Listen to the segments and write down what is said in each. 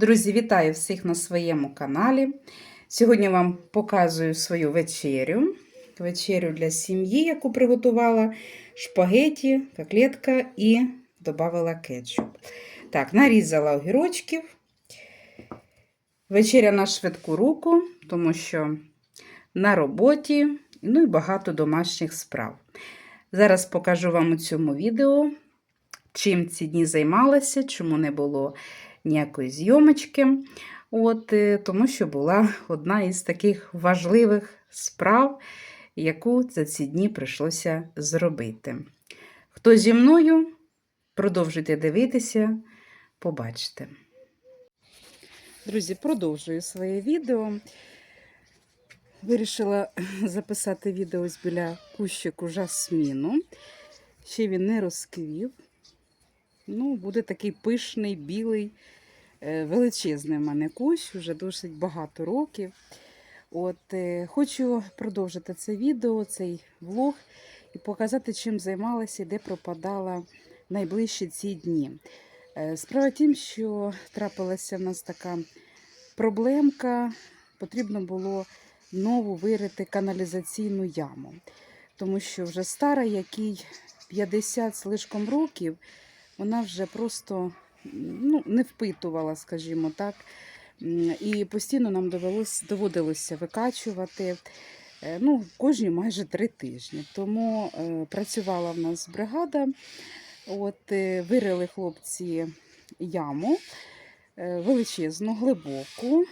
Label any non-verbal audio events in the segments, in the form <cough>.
Друзі, вітаю всіх на своєму каналі. Сьогодні вам показую свою вечерю. Вечерю для сім'ї, яку приготувала шпагеті, котлетка і додала кетчуп. Так, нарізала огірочків. Вечеря на швидку руку, тому що на роботі, ну і багато домашніх справ. Зараз покажу вам у цьому відео, чим ці дні займалася, чому не було ніякої зйомочки. От, е, тому що була одна із таких важливих справ, яку за ці дні прийшлося зробити. Хто зі мною, продовжуйте дивитися, побачите. Друзі, продовжую своє відео. Вирішила записати відео ось біля кущику жасміну. Ще він не розквів. Ну, буде такий пишний, білий, величезний в мене кущ, вже досить багато років. От, е, Хочу продовжити це відео, цей влог, і показати, чим займалася і де пропадала найближчі ці дні. Е, Справа в тім, що трапилася в нас така проблемка, потрібно було нову вирити каналізаційну яму, тому що вже стара, якій 50 слишком років, вона вже просто ну, не впитувала, скажімо так. І постійно нам довелось, доводилося викачувати е, ну, кожні майже три тижні. Тому е, працювала в нас бригада. От, е, вирили хлопці яму величезну, глибоку,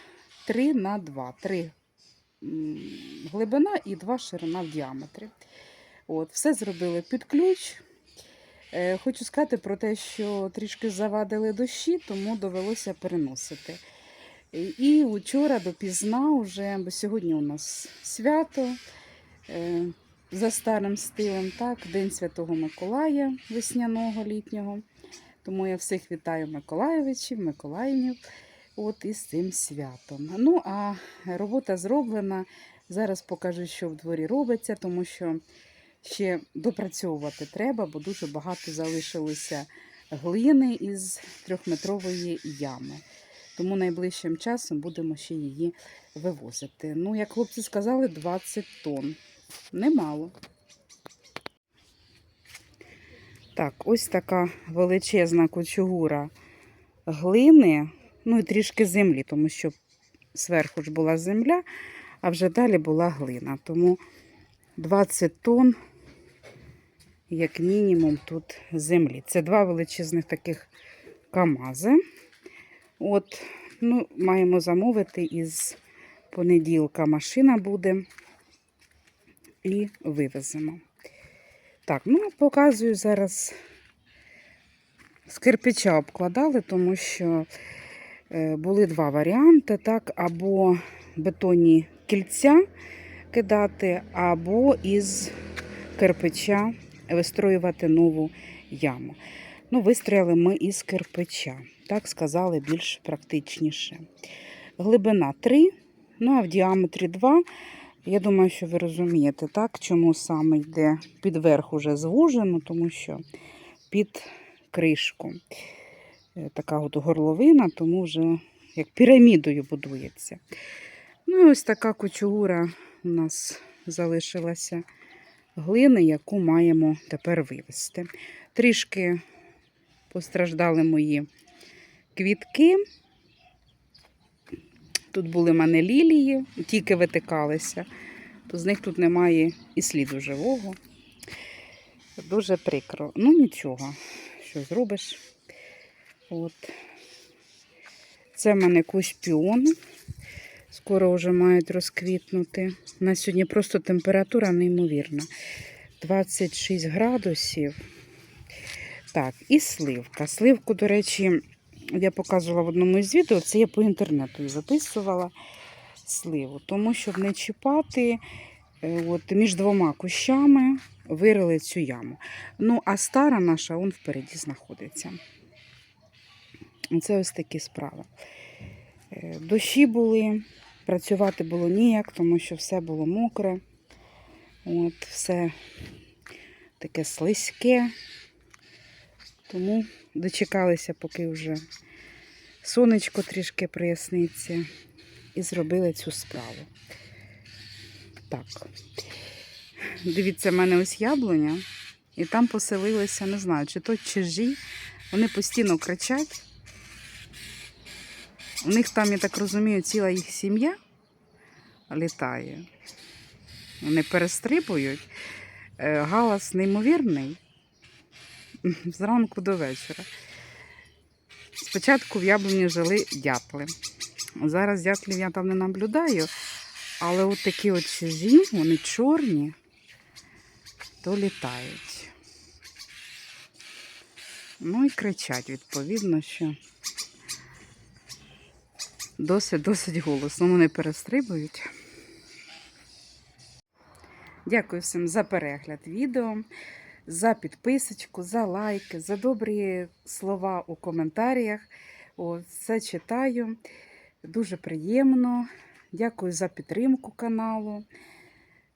3 на 2. 3 глибина і 2 ширина в діаметрі. От, все зробили під ключ. Е, Хочу сказати про те, що трішки завадили дощі, тому довелося переносити. І- І вчора допізна вже, бо сьогодні у нас свято е, за старим стилем, так, День Святого Миколая весняного літнього. Тому я всіх вітаю Миколаєвичів, Миколаївнів от із цим святом. Ну, а робота зроблена. Зараз покажу, що в дворі робиться, тому що ще допрацьовувати треба, бо дуже багато залишилося глини із трьохметрової ями. Тому найближчим часом будемо ще її вивозити. Ну, як хлопці сказали, 20 тонн. Немало. Так, ось така величезна кучугура глини, ну і трішки землі, тому що зверху ж була земля, а вже далі була глина. Тому 20 тонн, як мінімум, тут землі. Це два величезних таких камази. От, ну, маємо замовити із понеділка машина буде і вивеземо. Так, ну, показую зараз з кирпича обкладали, тому що е, були два варіанти, так, або бетонні кільця кидати, або із кирпича вистроювати нову яму. Ну, вистріли ми із кирпича. Так сказали більш практичніше. Глибина 3, ну а в діаметрі 2. Я думаю, що ви розумієте, так, чому саме йде під верх уже звужено, тому що під кришку е, така от горловина, тому вже як пірамідою будується. Ну і ось така кучугура у нас залишилася глини, яку маємо тепер вивезти. Трішки постраждали мої квітки. Тут були в мене лілії, тільки витикалися, то з них тут немає і сліду живого. Дуже прикро. Ну нічого, що зробиш. От. Це в мене кущ піону. Скоро вже мають розквітнути. У нас сьогодні просто температура неймовірна. 26 градусів. Так, і сливка. Сливку, до речі, я показувала в одному із відео, це я по інтернету записувала сливу, тому щоб не чіпати е, от, між двома кущами вирили цю яму. Ну, а стара наша он впереді знаходиться. Це ось такі справи. Е, Дощі були, працювати було ніяк, тому що все було мокре. От, все таке слизьке. Тому дочекалися, поки вже сонечко трішки проясниться. І зробили цю справу. Так. Дивіться, в мене ось яблуня, і там поселилися, не знаю, чи то чижі. Вони постійно кричать. У них там, я так розумію, ціла їх сім'я літає. Вони перестрибують. Е, Галас неймовірний <laughs> зранку до вечора. Спочатку в яблуні жили дятли. Зараз дятлів я там не наблюдаю, але от такі от чижі, вони чорні, то літають. Ну і кричать, відповідно, що досить-досить голосно вони перестрибують. Дякую всім за перегляд відео, за підписочку, за лайки, за добрі слова у коментарях. О, все читаю. Дуже приємно. Дякую за підтримку каналу.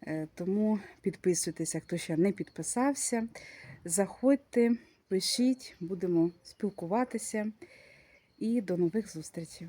Е, Тому підписуйтеся, хто ще не підписався. Заходьте, пишіть, будемо спілкуватися. І до нових зустрічей.